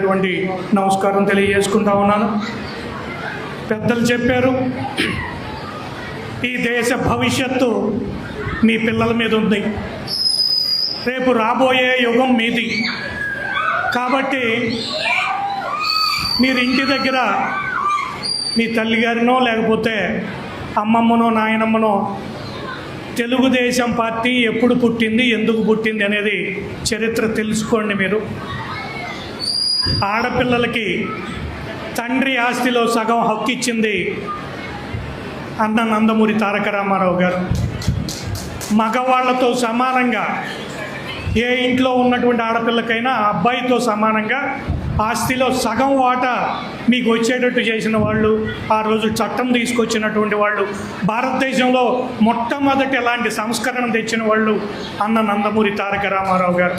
ప్రత్యేకమైనటువంటి నమస్కారం తెలియజేసుకుంటా ఉన్నాను. పెద్దలు చెప్పారు ఈ దేశ భవిష్యత్తు మీ పిల్లల మీద ఉంది. రేపు రాబోయే యుగం మీది. కాబట్టి మీరు ఇంటి దగ్గర మీ తల్లిగారినో లేకపోతే అమ్మమ్మనో నాయనమ్మనో తెలుగుదేశం పార్టీ ఎప్పుడు పుట్టింది ఎందుకు పుట్టింది అనేది చరిత్ర తెలుసుకోండి మీరు. ఆడపిల్లలకి తండ్రి ఆస్తిలో సగం హక్కు ఇచ్చింది అన్న నందమూరి తారక రామారావు గారు. మగవాళ్ళతో సమానంగా ఏ ఇంట్లో ఉన్నటువంటి ఆడపిల్లకైనా అబ్బాయితో సమానంగా ఆస్తిలో సగం వాటా మీకు వచ్చేటట్టు చేసిన వాళ్ళు ఆ రోజు చట్టం తీసుకొచ్చినటువంటి వాళ్ళు భారతదేశంలో మొట్టమొదటి ఎలాంటి సంస్కరణ తెచ్చిన వాళ్ళు అన్న నందమూరి తారక రామారావు గారు.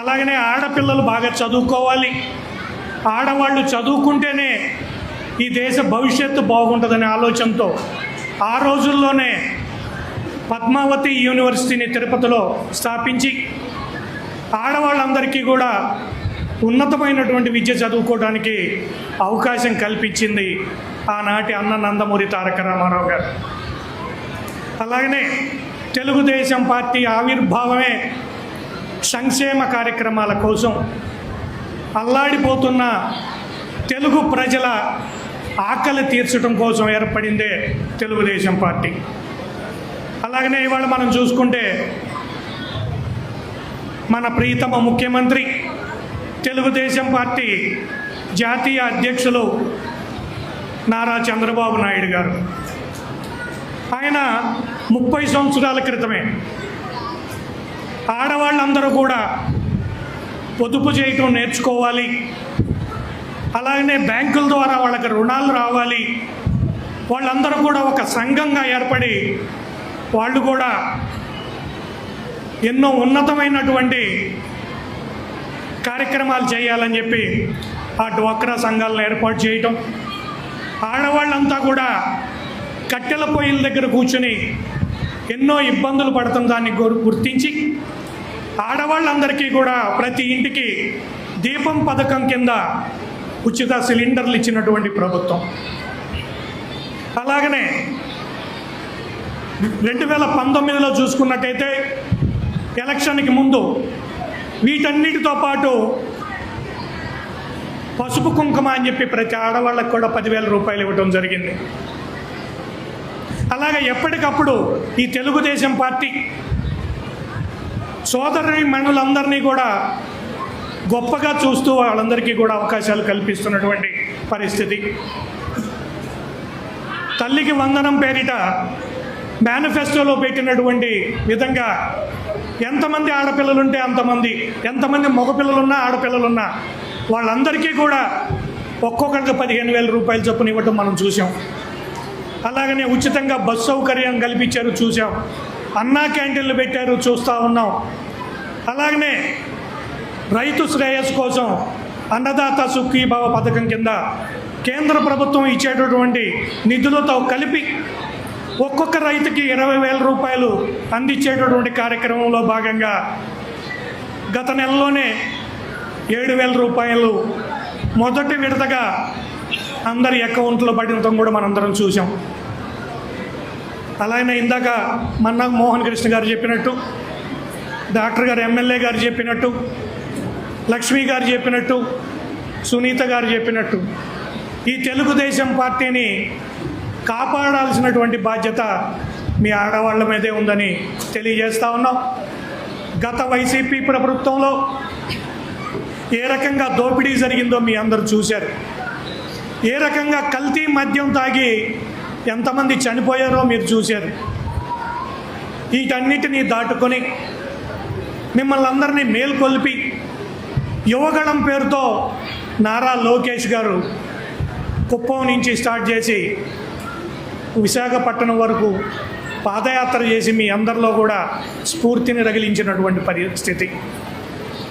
అలాగనే ఆడపిల్లలు బాగా చదువుకోవాలి. ఆడవాళ్ళు చదువుకుంటేనే ఈ దేశ భవిష్యత్తు బాగుంటుందనే ఆలోచనతో ఆ రోజుల్లోనే పద్మావతి యూనివర్సిటీని తిరుపతిలో స్థాపించి ఆడవాళ్ళందరికీ కూడా ఉన్నతమైనటువంటి విద్య చదువుకోవడానికి అవకాశం కల్పించింది ఆనాటి అన్న నందమూరి తారక రామారావు గారు. అలాగనే తెలుగుదేశం పార్టీ ఆవిర్భావమే సంక్షేమ కార్యక్రమాల కోసం అల్లాడిపోతున్న తెలుగు ప్రజల ఆకలి తీర్చడం కోసం ఏర్పడిందే తెలుగుదేశం పార్టీ. అలాగనే ఇవాళ మనం చూసుకుంటే మన ప్రీతమ ముఖ్యమంత్రి తెలుగుదేశం పార్టీ జాతీయ అధ్యక్షులు నారా చంద్రబాబు నాయుడు గారు. ఆయన ముప్పై సంవత్సరాల క్రితమే ఆడవాళ్ళందరూ కూడా పొదుపు చేయటం నేర్చుకోవాలి. అలాగనే బ్యాంకుల ద్వారా వాళ్ళకి రుణాలు రావాలి. వాళ్ళందరూ కూడా ఒక సంఘంగా ఏర్పడి వాళ్ళు కూడా ఎన్నో ఉన్నతమైనటువంటి కార్యక్రమాలు చేయాలని చెప్పి ఆ డ్వాక్రా సంఘాలను ఏర్పాటు చేయటం. ఆడవాళ్ళంతా కూడా కట్టెల పొయ్యిల దగ్గర కూర్చుని ఎన్నో ఇబ్బందులు పడతాం దాన్ని గుర్తించి ఆడవాళ్ళందరికీ కూడా ప్రతి ఇంటికి దీపం పథకం కింద ఉచిత సిలిండర్లు ఇచ్చినటువంటి ప్రభుత్వం. అలాగనే రెండు వేల పంతొమ్మిదిలో చూసుకున్నట్టయితే ఎలక్షన్కి ముందు వీటన్నిటితో పాటు పసుపు కుంకుమ అని చెప్పి ప్రతి ఆడవాళ్ళకు కూడా పదివేల రూపాయలు ఇవ్వడం జరిగింది. అలాగే ఎప్పటికప్పుడు ఈ తెలుగుదేశం పార్టీ సోదరుని మనులందరినీ కూడా గొప్పగా చూస్తూ వాళ్ళందరికీ కూడా అవకాశాలు కల్పిస్తున్నటువంటి పరిస్థితి. తల్లికి వందనం పేరిట మేనిఫెస్టోలో పెట్టినటువంటి విధంగా ఎంతమంది ఆడపిల్లలుంటే అంతమంది ఎంతమంది మగపిల్లలున్నా ఆడపిల్లలున్నా వాళ్ళందరికీ కూడా ఒక్కొక్కరికి పదిహేను వేల రూపాయలు చొప్పున ఇవ్వటం మనం చూసాం అలాగనే ఉచితంగా బస్ సౌకర్యం కల్పించారు చూసాం అన్నా క్యాంటీన్లు పెట్టారు చూస్తూ ఉన్నాం. అలాగనే రైతు శ్రేయస్ కోసం అన్నదాత సుఖీభావ పథకం కింద కేంద్ర ప్రభుత్వం ఇచ్చేటటువంటి నిధులతో కలిపి ఒక్కొక్క రైతుకి ఇరవై వేల రూపాయలు అందించేటటువంటి కార్యక్రమంలో భాగంగా గత నెలలోనే ఏడు వేల రూపాయలు మొదటి విడతగా అందరి అకౌంట్లో పడటం కూడా మనందరం చూసాం అలాగే ఇందాక మన్న మోహన్ కృష్ణ గారు చెప్పినట్టు డాక్టర్ గారు ఎమ్మెల్యే గారు చెప్పినట్టు లక్ష్మి గారు చెప్పినట్టు సునీత గారు చెప్పినట్టు ఈ తెలుగుదేశం పార్టీని కాపాడాల్సినటువంటి బాధ్యత మీ ఆడవాళ్ళ మీదే ఉందని తెలియజేస్తా ఉన్నాం. గత వైసీపీ ప్రభుత్వంలో ఏ రకంగా దోపిడీ జరిగిందో మీ అందరూ చూశారు. ఏ రకంగా కల్తీ మద్యం తాగి ఎంతమంది చనిపోయారో మీరు చూశారు. వీటన్నిటినీ దాటుకొని మిమ్మల్ని అందరినీ మేల్కొల్పి యువగళం పేరుతో నారా లోకేష్ గారు కుప్పం నుంచి స్టార్ట్ చేసి విశాఖపట్నం వరకు పాదయాత్ర చేసి మీ అందరిలో కూడా స్ఫూర్తిని రగిలించినటువంటి పరిస్థితి.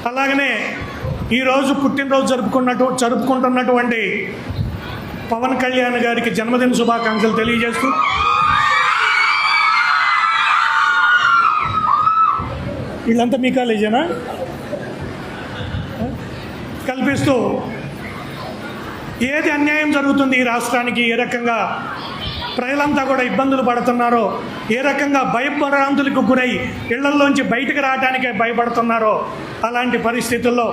అలాగనే ఈరోజు పుట్టినరోజు జరుపుకున్నట్టు జరుపుకుంటున్నటువంటి పవన్ కళ్యాణ్ గారికి జన్మదిన శుభాకాంక్షలు తెలియజేస్తూ వీళ్ళంతా మీ కాలేజేనా? కల్పిస్తూ ఏది అన్యాయం జరుగుతుంది ఈ రాష్ట్రానికి ఏ రకంగా ప్రజలంతా కూడా ఇబ్బందులు పడుతున్నారో ఏ రకంగా భయభ్రాంతులకు గురై ఇళ్ళలోంచి బయటకు రావడానికే భయపడుతున్నారో అలాంటి పరిస్థితుల్లో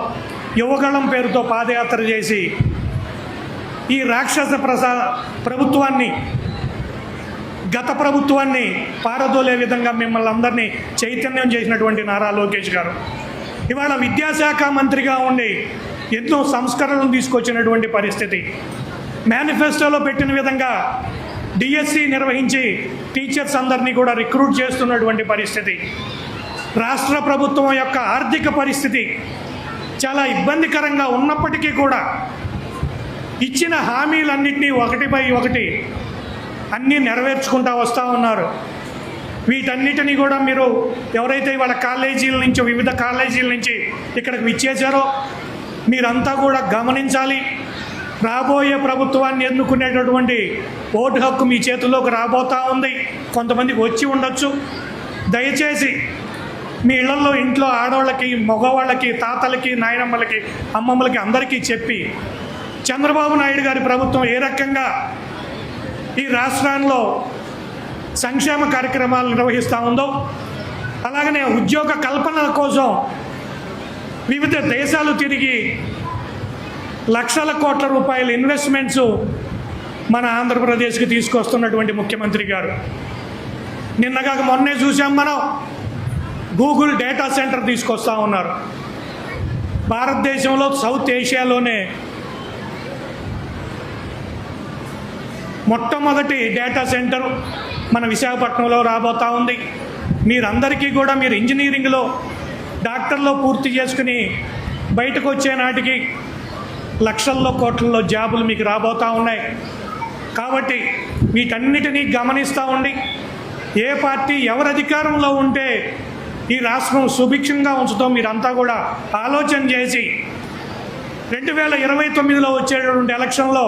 యువగళం పేరుతో పాదయాత్ర చేసి ఈ రాక్షస ప్రసా ప్రభుత్వాన్ని గత ప్రభుత్వాన్ని పారదోలే విధంగా మిమ్మల్ని అందరినీ చైతన్యం చేసినటువంటి నారా లోకేష్ గారు. ఇవాళ విద్యాశాఖ మంత్రిగా ఉండి ఎన్నో సంస్కరణలు తీసుకొచ్చినటువంటి పరిస్థితి. మేనిఫెస్టోలో పెట్టిన విధంగా డిఎస్సి నిర్వహించి టీచర్స్ అందరినీ కూడా రిక్రూట్ చేస్తున్నటువంటి పరిస్థితి. రాష్ట్ర ప్రభుత్వం యొక్క ఆర్థిక పరిస్థితి చాలా ఇబ్బందికరంగా ఉన్నప్పటికీ కూడా ఇచ్చిన హామీలన్నింటినీ ఒకటిపై ఒకటి అన్నీ నెరవేర్చుకుంటా వస్తూ ఉన్నారు. వీటన్నిటిని కూడా మీరు ఎవరైతే ఇవాళ కాలేజీల నుంచి వివిధ కాలేజీల నుంచి ఇక్కడికి విచ్చేశారో మీరంతా కూడా గమనించాలి. రాబోయే ప్రభుత్వాన్ని ఎన్నుకునేటటువంటి ఓటు హక్కు మీ చేతుల్లోకి రాబోతా ఉంది. కొంతమందికి వచ్చి ఉండొచ్చు. దయచేసి మీ ఇళ్ళలో ఇంట్లో ఆడవాళ్ళకి మగవాళ్ళకి తాతలకి నాయనమ్మలకి అమ్మమ్మలకి అందరికీ చెప్పి చంద్రబాబు నాయుడు గారి ప్రభుత్వం ఏ రకంగా ఈ రాష్ట్రంలో సంక్షేమ కార్యక్రమాలు నిర్వహిస్తూ ఉందో అలాగనే ఉద్యోగ కల్పన కోసం వివిధ దేశాలు తిరిగి లక్షల కోట్ల రూపాయల ఇన్వెస్ట్మెంట్స్ మన ఆంధ్రప్రదేశ్కి తీసుకొస్తున్నటువంటి ముఖ్యమంత్రి గారు. నిన్నగాక మొన్నే చూసాం మనం గూగుల్ డేటా సెంటర్ తీసుకొస్తా ఉన్నారు. భారతదేశంలో సౌత్ ఏషియాలోనే మొట్టమొదటి డేటా సెంటర్ మన విశాఖపట్నంలో రాబోతా ఉంది. మీరందరికీ కూడా మీరు ఇంజనీరింగ్లో డాక్టర్లో పూర్తి చేసుకుని బయటకు వచ్చే నాటికి లక్షల్లో కోట్లలో జాబులు మీకు రాబోతూ ఉన్నాయి. కాబట్టి వీటన్నిటినీ గమనిస్తూ ఉండి ఏ పార్టీ ఎవరు అధికారంలో ఉంటే ఈ రాష్ట్రం సుభిక్షంగా ఉంచుతాం మీరంతా కూడా ఆలోచన చేసి రెండు వేల ఇరవై తొమ్మిదిలో వచ్చేటటువంటి ఎలక్షన్లో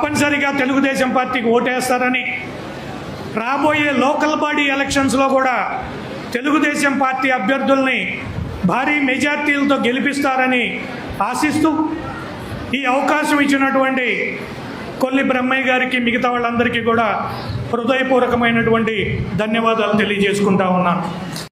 తప్పనిసరిగా తెలుగుదేశం పార్టీకి ఓటేస్తారని రాబోయే లోకల్ బాడీ ఎలక్షన్స్లో కూడా తెలుగుదేశం పార్టీ అభ్యర్థుల్ని భారీ మెజార్టీలతో గెలిపిస్తారని ఆశిస్తూ ఈ అవకాశం ఇచ్చినటువంటి కొల్లి బ్రహ్మయ్య గారికి మిగతా వాళ్ళందరికీ కూడా హృదయపూర్వకమైనటువంటి ధన్యవాదాలు తెలియజేసుకుంటా ఉన్నాను.